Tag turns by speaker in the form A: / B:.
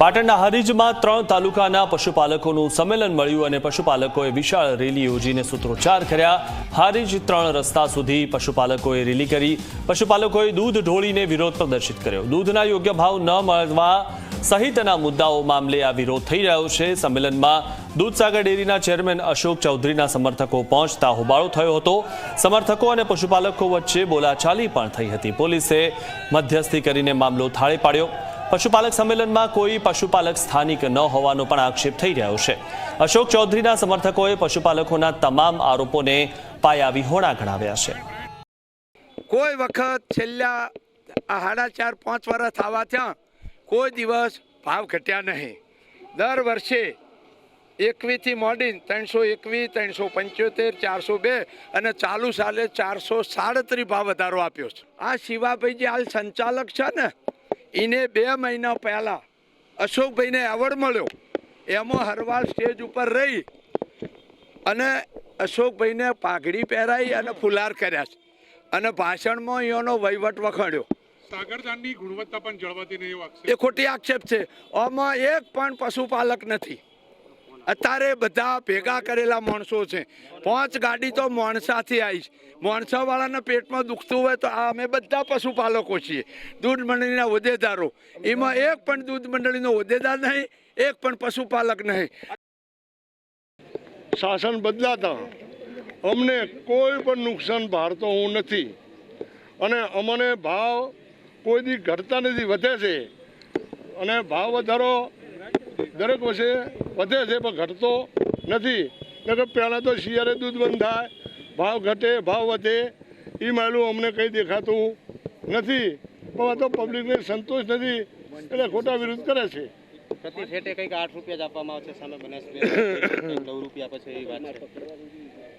A: પાટણના હરીજમાં ત્રણ તાલુકાના પશુપાલકોનું સંમેલન મળ્યું અને પશુપાલકોએ વિશાળ રેલી યોજીને સૂત્રોચ્ચાર કર્યા. હરીજ ત્રણ રસ્તા સુધી પશુપાલકોએ રેલી કરી. પશુપાલકોએ દૂધ ઢોળીને વિરોધ પ્રદર્શિત કર્યો. દૂધના યોગ્ય ભાવ ન મળવા સહિતના મુદ્દાઓ મામલે આ વિરોધ થઈ રહ્યો છે. સંમેલનમાં દૂધસાગર ડેરીના ચેરમેન અશોક ચૌધરીના સમર્થકો પહોંચતા હોબાળો થયો હતો. સમર્થકો અને પશુપાલકો વચ્ચે બોલાચાલી પણ થઈ હતી. પોલીસે મધ્યસ્થી કરીને મામલો થાળે પાડ્યો. પશુપાલક સંમેલનમાં કોઈ પશુપાલક સ્થાનિક ન હોવાનો પણ આક્ષેપ થઈ રહ્યો છે. અશોક ચૌધરીના સમર્થકોએ પશુપાલકોના તમામ આરોપોને પાયાવિહોણા ગણાવ્યા છે.
B: કોઈ વખત છેલ્લા સાડા ચાર, પાંચ વર્ષ થવા ત્યાં કોઈ દિવસ ભાવ ઘટ્યા નહીં. દર વર્ષે એકવીસથી મોડીને ત્રણસો એકવીસ, ત્રણસો પંચોતેર, ચારસો બે અને ચાલુ સાલે ચારસો સાડત્રીસ ભાવ વધારો આપ્યો છે. આ શિવાભાઈ જે હાલ સંચાલક છે ને એને બે મહિના પહેલાં અશોકભાઈને એવોર્ડ મળ્યો. એમાં હરવાલ સ્ટેજ ઉપર રહી અને અશોકભાઈને પાઘડી પહેરાઈ અને ફુલાર કર્યા છે. અને ભાષણમાં અહીંયાનો વહીવટ વખાડ્યો
C: સાગરદાનની ગુણવત્તા પણ જળવાતી નહીં
B: એ ખોટી આક્ષેપ છે. આમાં એક પણ પશુપાલક નથી. અત્યારે બધા ભેગા કરેલા માણસો છે. પાંચ ગાડી તો માણસાથી આવી માણસાવાળાના પેટમાં દુખતું હોય તો આ અમે બધા પશુપાલકો છીએ. દૂધ મંડળીના હોદ્દેદારો. એમાં એક પણ દૂધ મંડળીનો હોદ્દેદાર નહીં, એક પણ પશુપાલક નહીં.
D: શાસન બદલાતા અમને કોઈ પણ નુકસાન ભારતો હું નથી. અને અમને ભાવ કોઈ દી ઘટતા નથી, વધે છે. અને ભાવ વધારો દરેક વર્ષે વધે છે પણ ઘટતો નથી. કે પહેલાં તો શિયાળે દૂધ બંધ થાય ભાવ ઘટે ભાવ વધે. એ માયલું અમને કંઈ દેખાતું નથી. પણ આ તો પબ્લિકને સંતોષ નથી એટલે ખોટા વિરોધ કરે છે.
E: પ્રતિ સેટે કંઈક આઠ રૂપિયા જ આપવામાં આવશે સામે બનાસ નવ રૂપિયા પછી વાત છે.